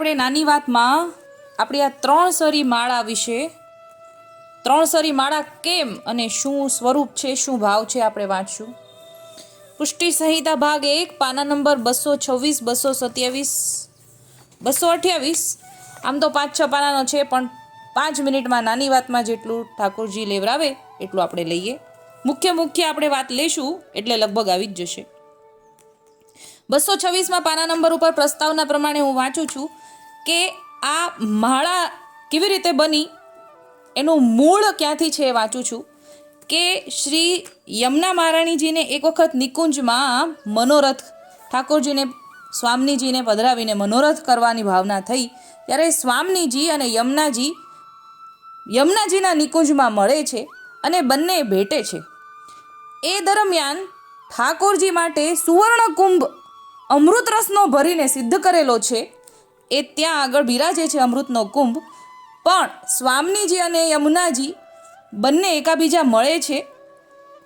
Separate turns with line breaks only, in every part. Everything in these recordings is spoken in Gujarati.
આપણે નાની વાતમાં આપણી આ ત્રણ સરી માળા વિશે, ત્રણ સરી માળા કેમ અને શું સ્વરૂપ છે, શું ભાવ છે આપણે વાંચશું. પુષ્ટિ સંહિતા ભાગ એક, પાના નંબર બસો છવ્વીસ, બસો સત્યાવીસ, બસો અઠ્યાવીસ. આમ તો પાંચ છ પાનાનો છે, પણ પાંચ મિનિટમાં નાની વાતમાં જેટલું ઠાકોરજી લેવરાવે, એટલું આપણે લઈએ. મુખ્ય મુખ્ય આપણે વાત લેશું, એટલે લગભગ આવી જ જશે. બસો છવ્વીસમાં પાના નંબર ઉપર પ્રસ્તાવના પ્રમાણે હું વાંચું છું. કે આ માળા કેવી રીતે બની? એનું મૂળ ક્યાંથી છે એ વાંચું છું. કે શ્રી યમુના મહારાણીજીને એક વખત નિકુંજમાં મનોરથ ઠાકોરજીને, સ્વામીજીને પધરાવીને મનોરથ કરવાની ભાવના થઈ, ત્યારે સ્વામીજી અને યમુનાજી, યમુનાજીના નિકુંજમાં મળે છે અને બંને ભેટે છે. એ દરમિયાન ઠાકોરજી માટે સુવર્ણ કુંભ અમૃત રસનો ભરીને સિદ્ધ કરેલો છે. એ ત્યાં આગળ બિરાજે છે અમૃતનો કુંભ. પણ સ્વામીજી અને યમુનાજી બંને એકાબીજા મળે છે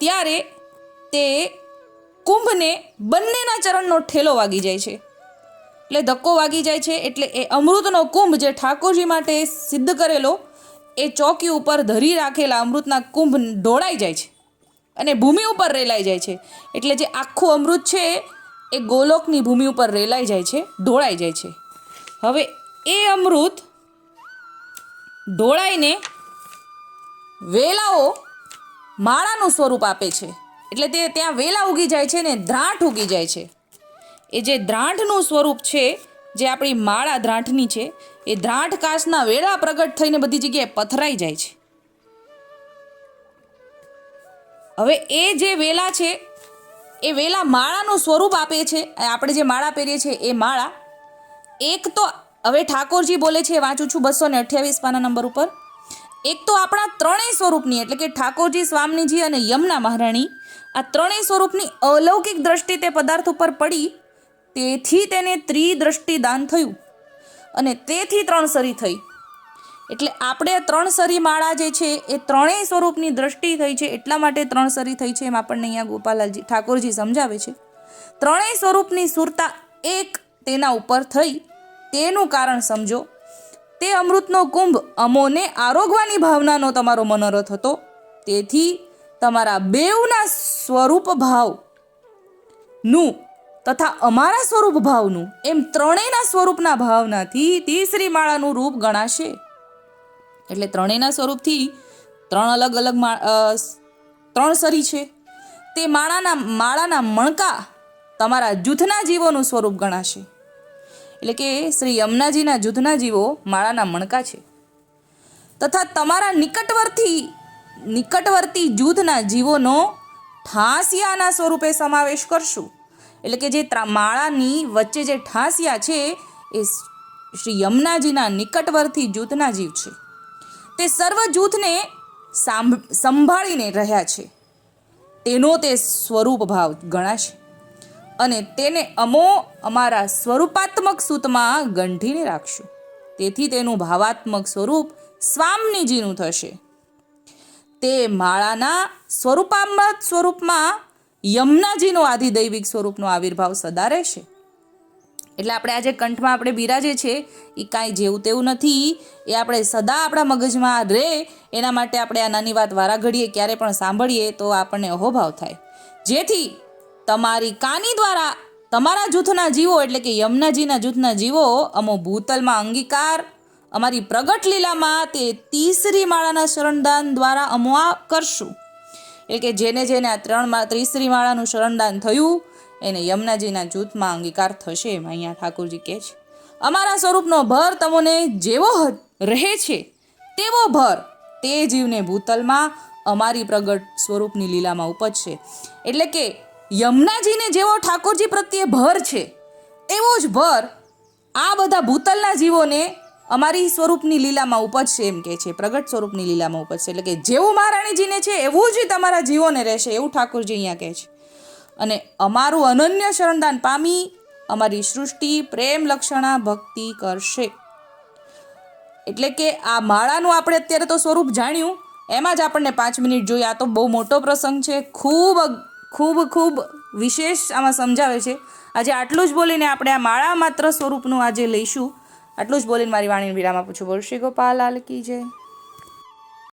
ત્યારે તે કુંભને બંનેના ચરણનો ઠેલો વાગી જાય છે. એટલે ધક્કો વાગી જાય છે એટલે એ અમૃતનો કુંભ જે ઠાકોરજી માટે સિદ્ધ કરેલો, એ ચોકી ઉપર ધરી રાખેલા અમૃતના કુંભ ઢોળાઈ જાય છે અને ભૂમિ ઉપર રેલાઈ જાય છે. એટલે જે આખું અમૃત છે, એ ગોલોકની ભૂમિ ઉપર રેલાઈ જાય છે, ઢોળાઈ જાય છે. હવે એ અમૃત ઢોળાઈને વેલાઓ માળાનું સ્વરૂપ આપે છે. એટલે તે ત્યાં વેલા ઉગી જાય છે ને દ્રાંઠ ઉગી જાય છે. એ જે દ્રાંઠનું સ્વરૂપ છે, જે આપણી માળા દ્રાંઠની છે, એ દ્રાંઠ કાચના વેળા પ્રગટ થઈને બધી જગ્યાએ પથરાઈ જાય છે. હવે એ જે વેલા છે, એ વેલા માળાનું સ્વરૂપ આપે છે આપણે જે માળા પહેરીએ છીએ, એ માળા એક તો હવે ઠાકોરજી બોલે છે વાંચું છું, બસો ને અઠ્યાવીસ પાના નંબર ઉપર. એક તો આપણા ત્રણેય સ્વરૂપની, એટલે કે ઠાકોરજી, સ્વામીજી અને યમુના મહારાણી, આ ત્રણેય સ્વરૂપની અલૌકિક દ્રષ્ટિ તે પદાર્થ ઉપર પડી, તેથી તેને ત્રિદ્રષ્ટિ દાન થયું અને તેથી ત્રણ સરી થઈ. એટલે આપણે ત્રણ સરી માળા જે છે, એ ત્રણેય સ્વરૂપની દ્રષ્ટિ થઈ છે, એટલા માટે ત્રણ સરી થઈ છે એમ આપણને અહીંયા ગોપાલાલજી, ઠાકોરજી સમજાવે છે. ત્રણેય સ્વરૂપની સુરતા એક તેના ઉપર થઈ. તેનું કારણ સમજો. તે અમૃતનો કુંભ અમોને આરોગવાની ભાવનાનો તમારો મનોરથ હતો. તેથી તમારા બેવના સ્વરૂપ ભાવનું તથા અમારા સ્વરૂપ ભાવનું એમ ત્રણેયના સ્વરૂપના ભાવનાથી તીસરી માળાનું રૂપ ગણાશે. એટલે ત્રણેયના સ્વરૂપથી ત્રણ અલગ અલગ મા ત્રણ સરી છે. તે માળાના માળાના મણકા તમારા જૂથના જીવોનું સ્વરૂપ ગણાશે. એટલે કે શ્રી યમુનાજીના જૂથના જીવો માળાના મણકા છે. તથા તમારા નિકટવર્તી નિકટવર્તી જૂથના જીવોનો ઠાસિયાના સ્વરૂપે સમાવેશ કરશું. એટલે કે જે માળાની વચ્ચે જે ઠાસિયા છે, એ શ્રી યમુનાજીના નિકટવર્તી જૂથના જીવ છે. તે સર્વ જૂથને સાંભ, સંભાળીને રહ્યા છે. તેનો તે સ્વરૂપ ભાવ ગણાશે. અને તેને અમો અમારા સ્વરૂપાત્મક સૂતમાં ગંઠીને રાખશું. તેથી તેનું ભાવાત્મક સ્વરૂપ સ્વામીજીનું થશે. તે માળાના સ્વરૂપામૃત સ્વરૂપમાં યમુનાજીનો આધિદૈવિક સ્વરૂપનો આવિર્ભાવ સદા રહેશે. એટલે આપણે આજે કંઠમાં આપણે બિરાજે છે, એ કાંઈ જેવું તેવું નથી, એ આપણે સદા આપણા મગજમાં રહે, એના માટે આપણે આ નાની વાત વારા ઘડીએ ક્યારે પણ સાંભળીએ તો આપણને અહોભાવ થાય. જેથી તમારી કાની દ્વારા તમારા જૂથના જીવો, એટલે કે યમુનાજીના જૂથના જીવો, અમો ભૂતલમાં અંગીકાર, અમારી પ્રગટ લીલામાં તે તીસરી માળાના શરણદાન દ્વારા અમો આ કરશું. એટલે કે જેને જેને આ ત્રણ ત્રીસરી માળાનું શરણદાન થયું, એને યમુનાજીના જૂથમાં અંગીકાર થશે એમ અહીંયા ઠાકોરજી કહે છે. અમારા સ્વરૂપનો ભર તમને જેવો રહે છે, તેવો ભર તે જીવને ભૂતલમાં અમારી પ્રગટ સ્વરૂપની લીલામાં ઉપજશે. એટલે કે યમુનાજીને જેવો ઠાકોરજી પ્રત્યે ભર છે, એવો જ ભર આ બધા ભૂતલના જીવોને અમારી સ્વરૂપની લીલામાં ઉપજશે એમ કે છે, પ્રગટ સ્વરૂપની લીલામાં ઉપજશે. એટલે કે જેવું મહારાણીજીને છે, એવું જ તમારા જીવોને રહેશે, એવું ઠાકોરજી અહીંયા કહે છે. અને અમારું અનન્ય શરણદાન પામી અમારી સૃષ્ટિ પ્રેમ લક્ષણા ભક્તિ કરશે. એટલે કે આ માળાનું આપણે અત્યારે તો સ્વરૂપ જાણ્યું, એમાં જ આપણને પાંચ મિનિટ જોઈએ. આ તો બહુ મોટો પ્રસંગ છે, ખૂબ ખૂબ ખૂબ વિશેષ આમાં સમજાવે છે. આજે આટલું જ બોલીને આપણે આ માળા માત્ર સ્વરૂપનું આજે લઈશું. આટલું જ બોલીને મારી વાણીને વિરામ આપું છું. બોલ શ્રી ગોપાલ લાલ કી જય.